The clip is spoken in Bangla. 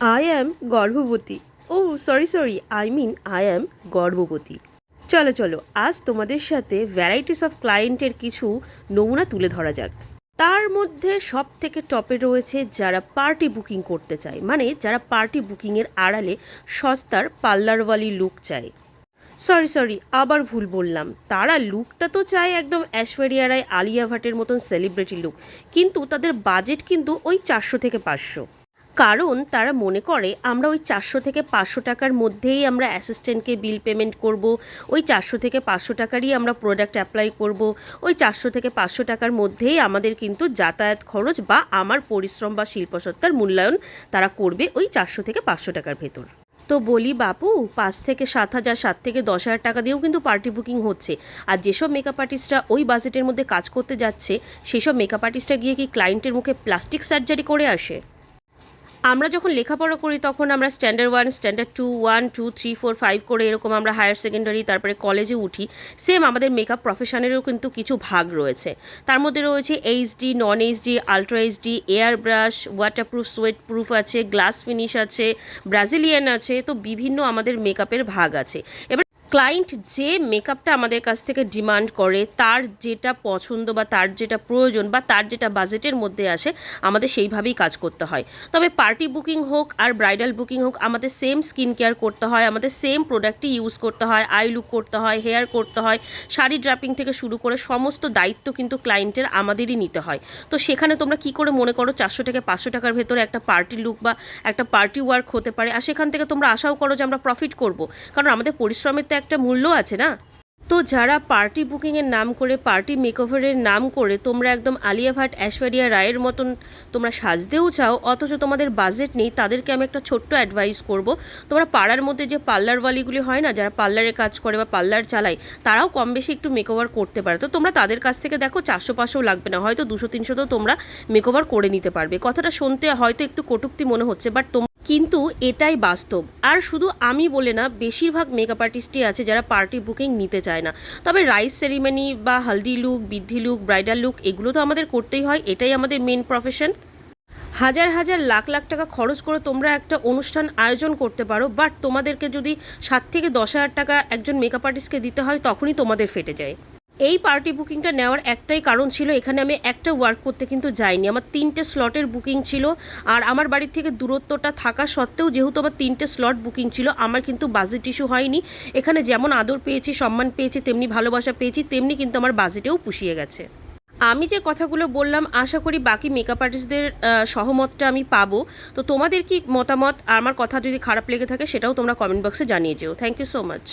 আই অ্যাম গর্ভবতী। ও sorry sorry I mean I am গর্ভবতী। চলো চলো, আজ তোমাদের সাথে ভ্যারাইটিস অফ ক্লায়েন্টের কিছু নমুনা তুলে ধরা যাক। তার মধ্যে সব থেকে টপে রয়েছে যারা পার্টি বুকিং করতে চায় মানে যারা পার্টি বুকিংয়ের আড়ালে সস্তার পার্লারওয়ালি লুক চায়। সরি সরি আবার ভুল বললাম। তারা লুকটা তো চায় একদম ঐশ্বরিয়া রায় আলিয়া ভাটের মতন সেলিব্রিটি লুক কিন্তু তাদের বাজেট কিন্তু ওই চারশো থেকে পাঁচশো। কারণ তারা মনে করে, আমরা ওই চারশো থেকে পাঁচশো টাকার মধ্যেই আমরা অ্যাসিস্ট্যান্টকে বিল পেমেন্ট করব, ওই চারশো থেকে পাঁচশো টাকারই আমরা প্রোডাক্ট অ্যাপ্লাই করব, ওই চারশো থেকে পাঁচশো টাকার মধ্যেই আমাদের কিন্তু যাতায়াত খরচ বা আমার পরিশ্রম বা শিল্পসত্তার মূল্যায়ন তারা করবে ওই চারশো থেকে পাঁচশো টাকার ভেতর। তো বলি বাপু, পাঁচ থেকে সাত হাজার, সাত থেকে দশ হাজার টাকা দিয়েও কিন্তু পার্টি বুকিং হচ্ছে। আর যেসব মেকআপ আর্টিস্টরা ওই বাজেটের মধ্যে কাজ করতে যাচ্ছে, সেসব মেকআপ আর্টিস্টরা গিয়ে কি ক্লায়েন্টের মুখে প্লাস্টিক সার্জারি করে আসে? আমরা যখন লেখাপড়া করি তখন আমরা standard one standard two one two three four five করে এরকম আমরা হায়ার সেকেন্ডারি তারপরে কলেজে উঠি। সেম আমাদের মেকআপ প্রফেশনেরও কিন্তু কিছু ভাগ রয়েছে। তার মধ্যে রয়েছে HD non HD ultra HD air brush waterproof sweat proof আছে গ্লাস ফিনিশ আছে ব্রাজিলিয়ান আছে, তো বিভিন্ন আমাদের মেকআপের ভাগ আছে। এবার ক্লায়েন্ট যে মেকআপটা আমাদের কাছ থেকে ডিমান্ড করে, তার যেটা পছন্দ বা তার যেটা প্রয়োজন বা তার যেটা বাজেটের মধ্যে আসে, আমাদের সেইভাবেই কাজ করতে হয়। তবে পার্টি বুকিং হোক আর ব্রাইডাল বুকিং হোক, আমাদের সেম স্কিন কেয়ার করতে হয়, আমাদের সেম প্রোডাক্টই ইউজ করতে হয় আই লুক করতে হয় হেয়ার করতে হয়, শাড়ি ড্রাপিং থেকে শুরু করে সমস্ত দায়িত্ব কিন্তু ক্লায়েন্টের আমাদেরই নিতে হয়। তো সেখানে তোমরা কি করে মনে করো চারশো থেকে পাঁচশো টাকার ভেতরে একটা পার্টি লুক বা একটা পার্টি ওয়ার্ক হতে পারে? আর সেখান থেকে তোমরা আশাও করো যে আমরা প্রফিট করব। কারণ আমাদের পরিশ্রমের তো একটা মূল্য আছে না? তো যারা পার্টি বুকিংয়ের নাম করে, পার্টি মেকওভারের নাম করে তোমরা একদম আলিয়া ভাট, ঐশ্বরিয়া রায়ের মতন তোমরা সাজতেও চাও, অথচ তোমাদের বাজেট নেই, তাদেরকে আমি একটা ছোট্ট অ্যাডভাইস করব। তোমরা পাড়ার মধ্যে যে পার্লারওয়ালিগুলি হয় না, যারা পার্লারে কাজ করে বা পার্লার চালায়, তারাও কম বেশি একটু মেকওভার করতে পারে। তো তোমরা তাদের কাছ থেকে দেখো, চারশো পাঁচশো লাগবে না, হয়তো দুশো তিনশোতেও তোমরা মেকওভার করে নিতে পারবে। কথাটা শুনতে হয়তো একটু কটুক্তি মনে হচ্ছে বাট কিন্তু এটাই বাস্তব। আর শুধু আমি বলে না, বেশিরভাগ মেকআপ আর্টিস্টই আছে যারা পার্টি বুকিং নিতে চায় না। তবে রাইস সেরিমনি বা হলদি লুক বৃদ্ধি লুক ব্রাইডাল লুক এগুলো তো আমাদের করতেই হয়, এটাই আমাদের মেন প্রফেশন হাজার হাজার লাখ লাখ টাকা খরচ করে তোমরা একটা অনুষ্ঠান আয়োজন করতে পারো বাট তোমাদেরকে যদি সাত থেকে দশ হাজার টাকা একজন মেকআপ আর্টিস্টকে দিতে হয়, তখনই তোমাদের ফেটে যায়। এই পার্টি বুকিংটা নেওয়ার একটাই কারণ ছিল, এখানে আমি একটা ওয়ার্ক করতে কিন্তু যাইনি। আমার তিনটে স্লটের বুকিং ছিল আর আমার বাড়ির থেকে দূরত্বটা থাকা সত্ত্বেও যেহেতু আমার তিনটে স্লট বুকিং ছিল, আমার কিন্তু বাজেট ইস্যু হয়নি। এখানে যেমন আদর পেয়েছি, সম্মান পেয়েছি, তেমনি ভালোবাসা পেয়েছি, তেমনি কিন্তু আমার বাজেটেও পুষিয়ে গেছে। আমি যে কথাগুলো বললাম, আশা করি বাকি মেকআপ আর্টিস্টদের সহমতটা আমি পাবো। তো তোমাদের কি মতামত? আমার কথা যদি খারাপ লেগে থাকে, সেটাও তোমরা কমেন্ট বক্সে জানিয়ে যেও। Thank you so much